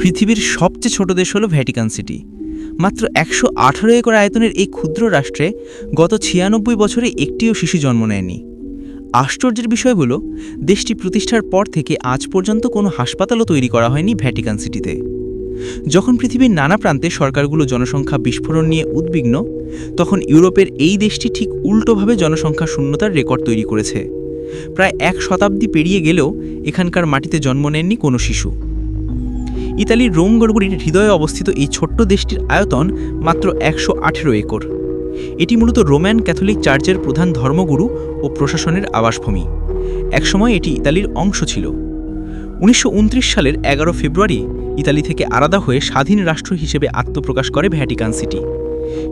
পৃথিবীর সবচেয়ে ছোট দেশ হলো ভ্যাটিকান সিটি। মাত্র একশো আঠারো একর আয়তনের এই ক্ষুদ্র রাষ্ট্রে গত ছিয়ানব্বই বছরে একটিও শিশু জন্ম নেয়নি। আশ্চর্যের বিষয় হলো, দেশটি প্রতিষ্ঠার পর থেকে আজ পর্যন্ত কোনো হাসপাতালও তৈরি করা হয়নি ভ্যাটিকান সিটিতে। যখন পৃথিবীর নানা প্রান্তে সরকারগুলো জনসংখ্যা বিস্ফোরণ নিয়ে উদ্বিগ্ন, তখন ইউরোপের এই দেশটি ঠিক উল্টোভাবে জনসংখ্যা শূন্যতার রেকর্ড তৈরি করেছে। প্রায় এক শতাব্দী পেরিয়ে গেলেও এখানকার মাটিতে জন্ম নেননি কোনো শিশু। ইতালির রোম গড়গুড়ির হৃদয়ে অবস্থিত এই ছোট্ট দেশটির আয়তন মাত্র একশো আঠেরো একর। এটি মূলত রোম্যান ক্যাথলিক চার্চের প্রধান ধর্মগুরু ও প্রশাসনের আবাসভূমি। একসময় এটি ইতালির অংশ ছিল। উনিশশো উনত্রিশ সালের এগারো ফেব্রুয়ারি ইতালি থেকে আলাদা হয়ে স্বাধীন রাষ্ট্র হিসেবে আত্মপ্রকাশ করে ভ্যাটিকান সিটি।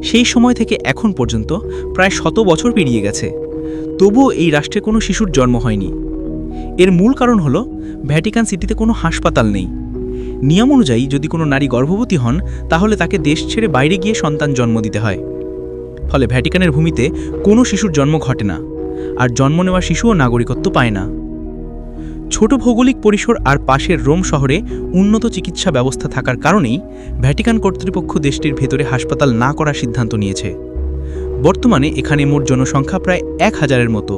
সেই সময় থেকে এখন পর্যন্ত প্রায় শত বছর পেরিয়ে গেছে। তবুও এই রাষ্ট্রে কোনো শিশুর জন্ম হয়নি। এর মূল কারণ হল ভ্যাটিকান সিটিতে কোনো হাসপাতাল নেই। নিয়ম অনুযায়ী যদি কোনো নারী গর্ভবতী হন, তাহলে তাকে দেশ ছেড়ে বাইরে গিয়ে সন্তান জন্ম দিতে হয়। ফলে ভ্যাটিকানের ভূমিতে কোনো শিশুর জন্ম ঘটে না, আর জন্ম নেওয়া শিশুও নাগরিকত্ব পায় না। ছোট ভৌগোলিক পরিসর আর পাশের রোম শহরে উন্নত চিকিৎসা ব্যবস্থা থাকার কারণেই ভ্যাটিকান কর্তৃপক্ষ দেশটির ভেতরে হাসপাতাল না করার সিদ্ধান্ত নিয়েছে। বর্তমানে এখানে মোট জনসংখ্যা প্রায় এক হাজারের মতো,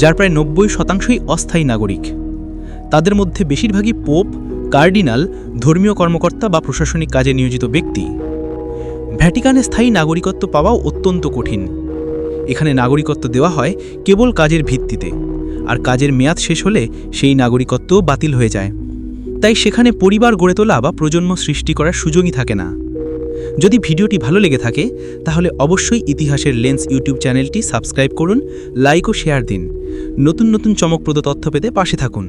যার প্রায় নব্বই শতাংশই অস্থায়ী নাগরিক। তাদের মধ্যে বেশিরভাগই পোপ কার্ডিনাল, ধর্মীয় কর্মকর্তা বা প্রশাসনিক কাজে নিয়োজিত ব্যক্তি। ভ্যাটিকানে স্থায়ী নাগরিকত্ব পাওয়াও অত্যন্ত কঠিন। এখানে নাগরিকত্ব দেওয়া হয় কেবল কাজের ভিত্তিতে, আর কাজের মেয়াদ শেষ হলে সেই নাগরিকত্ব বাতিল হয়ে যায়। তাই সেখানে পরিবার গড়ে তোলা বা প্রজন্ম সৃষ্টি করার সুযোগই থাকে না। যদি ভিডিওটি ভালো লেগে থাকে, তাহলে অবশ্যই ইতিহাসের লেন্স ইউটিউব চ্যানেলটি সাবস্ক্রাইব করুন, লাইক ও শেয়ার দিন। নতুন নতুন চমকপ্রদ তথ্য পেতে পাশে থাকুন।